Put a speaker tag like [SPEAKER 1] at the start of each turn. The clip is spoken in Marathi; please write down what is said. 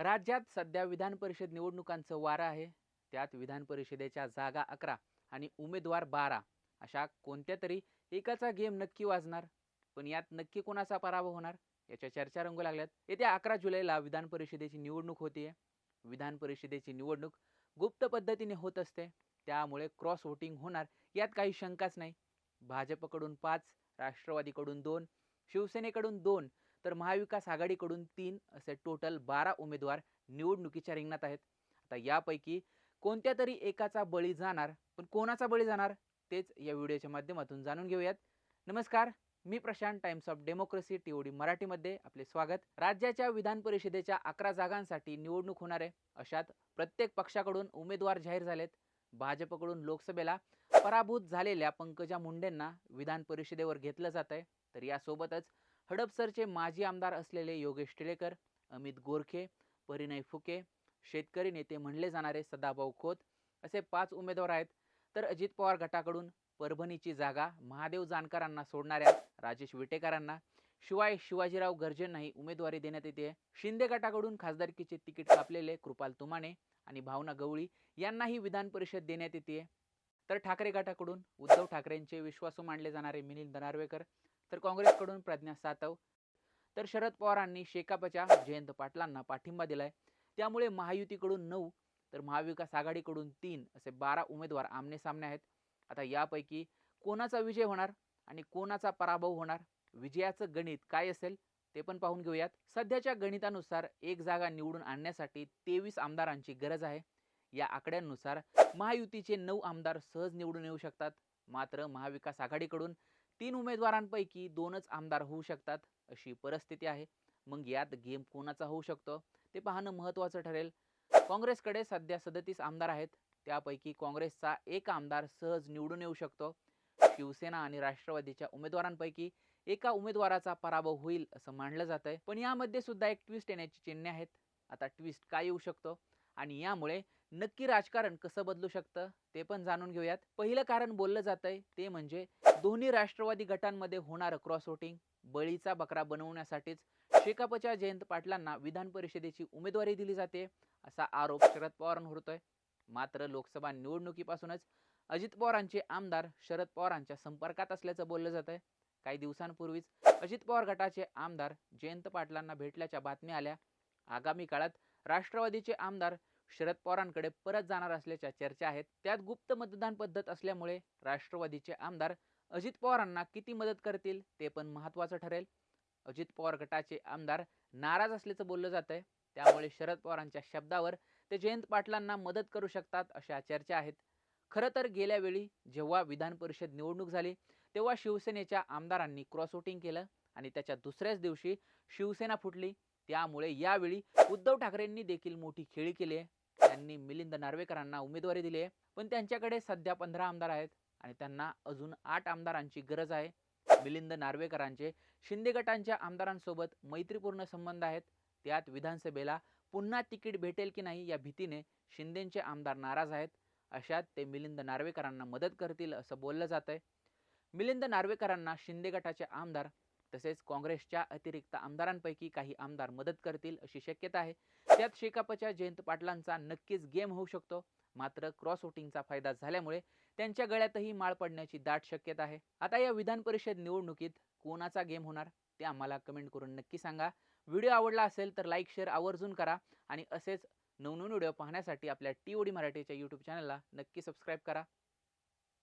[SPEAKER 1] राज्यात सध्या विधान परिषद निवडणुकांचं वारं आहे. त्यात विधान परिषदेच्या जागा अकरा आणि उमेदवार बारा. अशा कोणत्या तरी एकाचा गेम नक्की वाजणार? पण यात नक्की कोणाचा पराभव होणार? याच्या चर्चा रंगू लागल्यात. येत्या अकरा जुलैला विधान परिषदेची निवडणूक होतीये. विधान परिषदेची निवडणूक गुप्त पद्धतीने होत असते. त्यामुळे क्रॉस वोटिंग होणार यात काही शंकाच नाही. भाजपकडून पाच राष्ट्रवादीकडून दोन शिवसेनेकडून दोन तर महाविकास आघाडीकडून तीन असे टोटल बारा उमेदवार निवडणुकीच्या रिंगणात आहेत. आता यापैकी कोणत्या तरी एकाचा बळी जाणार पण कोणाचा बळी जाणार तेच या व्हिडिओच्या माध्यमातून जाणून घेऊयात. नमस्कार मी Prashant Times of Democracy TOD मराठीमध्ये आपले स्वागत. राज्याच्या विधान परिषदेच्या अकरा जागांसाठी निवडणूक होणार आहे. अशात प्रत्येक पक्षाकडून उमेदवार जाहीर झालेत. भाजपकडून लोकसभेला पराभूत झालेल्या पंकजा मुंडेंना विधान परिषदेवर घेतलं जात आहे तर यासोबतच हडपसरचे माजी आमदार असलेले योगेश टिळेकर अमित गोरखे परिणय फुके शेतकरी नेते म्हणले जाणारे सदाभाऊ खोत असे पाच उमेदवार आहेत. तर अजित पवार गटाकडून परभणीची जागा महादेव जानकरांना सोडणाऱ्या राजेश विटेकरांना शिवाय शिवाजीराव गर्जेंनाही उमेदवारी देण्यात येते. शिंदे गटाकडून खासदारकीचे तिकीट कापलेले कृपाल तुमाने आणि भावना गवळी यांनाही विधान परिषद देण्यात येते. तर ठाकरे गटाकडून उद्धव ठाकरेंचे विश्वासू मानले जाणारे मिलिंद दनार्वेकर तर काँग्रेसकडून प्रज्ञा सातव तर शरद पवारांनी शेकापच्या जयंत पाटलांना पाठिंबा दिलाय. त्यामुळे महायुतीकडून नऊ तर महाविकास आघाडीकडून तीन असे बारा उमेदवार आमने सामने आहेत. आता यापैकी कोणाचा विजय होणार आणि कोणाचा पराभव होणार? विजयाचं गणित काय असेल ते पण पाहून घेऊयात. सध्याच्या गणितानुसार एक जागा निवडून आणण्यासाठी तेवीस आमदारांची गरज आहे. या आकड्यांनुसार महायुतीचे नऊ आमदार सहज निवडून येऊ शकतात. मात्र महाविकास आघाडीकडून तीन उमेदवारांपैकी दोनच आमदार होऊ शकतात अशी परिस्थिती आहे. मग यात गेम कोणाचा होऊ शकतो? ते पाहणं महत्त्वाचं ठरेल. काँग्रेसकडे सध्या सदतीस आमदार आहेत. त्यापैकी काँग्रेसचा एक आमदार सहज निवडून येऊ शकतो. शिवसेना आणि राष्ट्रवादीच्या उमेदवारांपैकी एका उमेदवाराचा पराभव होईल असं मानलं जात आहे पण यामध्ये सुद्धा एक ट्विस्ट येण्याची चिन्हे आहेत. आता ट्विस्ट काय येऊ शकतो? आणि यामुळे नक्की राजकारण कसं बदलू शकतं ते पण जाणून घेऊयात. पहिलं कारण बोललं जात आहे ते म्हणजे दोन्ही राष्ट्रवादी गटांमध्ये होणारं क्रॉस वोटिंग बळीचा बकरा बनवण्यासाठीच शेकापच्या जयंत पाटलांना विधान परिषदेची उमेदवारी दिली जाते असा आरोप शरद पवारांवर होतोय. मात्र लोकसभा निवडणुकीपासूनच अजित पवारांचे आमदार शरद पवारांच्या संपर्कात असल्याचं बोललं जात आहे काही दिवसांपूर्वीच अजित पवार गटाचे आमदार जयंत पाटलांना भेटल्याच्या बातम्या आल्या. आगामी काळात राष्ट्रवादीचे आमदार शरद पवारांकडे परत जाणार असल्याच्या चर्चा आहेत. त्यात गुप्त मतदान पद्धत असल्यामुळे राष्ट्रवादीचे आमदार अजित पवारांना किती मदत करतील ते पण महत्त्वाचं ठरेल. अजित पवार गटाचे आमदार नाराज असल्याचं बोललं जात आहे त्यामुळे शरद पवारांच्या शब्दावर ते जयंत पाटलांना मदत करू शकतात अशा चर्चा आहेत. खरं तर गेल्या वेळी जेव्हा विधान परिषद निवडणूक झाली तेव्हा शिवसेनेच्या आमदारांनी क्रॉसवोटिंग केलं आणि त्याच्या दुसऱ्याच दिवशी शिवसेना फुटली. त्यामुळे यावेळी उद्धव ठाकरेंनी देखील मोठी खेळी केली आहे. त्यांनी मिलिंद नार्वेकरांना उमेदवारी दिली आहे. पण त्यांच्याकडे सध्या पंधरा आमदार आहेत आणि त्यांना अजून आठ आमदारांची गरज आहे. मिलिंद नार्वेकरांचे शिंदे गटांच्या आमदारांसोबत मैत्रीपूर्ण संबंध आहेत. त्यात विधानसभेला पुन्हा तिकीट भेटेल की नाही या भीतीने शिंदेंचे आमदार नाराज आहेत. अशात ते मिलिंद नार्वेकरांना मदत करतील असं बोललं जात आहे मिलिंद नार्वेकरांना शिंदे गटाचे आमदार तसेच काँग्रेसच्या अतिरिक्त आमदारांपैकी काही आमदार मदत करतील अशी शक्यता आहे. त्यात शेकापच्या जयंत पाटलांचा नक्कीच गेम होऊ शकतो. मात्र क्रॉस वोटिंगचा फायदा झाल्यामुळे त्यांच्या गळ्यातही माळ पडण्याची दाट शक्यता आहे. आता या विधान परिषद निवडणुकीत कोणाचा गेम होणार? ते आम्हाला कमेंट करून नक्की सांगा. व्हिडिओ आवडला असेल तर लाईक शेअर आवर्जून करा आणि असेच नवनवीन व्हिडिओ पाहण्यासाठी आपल्या टी ओडी मराठीच्या यूट्यूब चॅनलला नक्की सबस्क्राईब करा.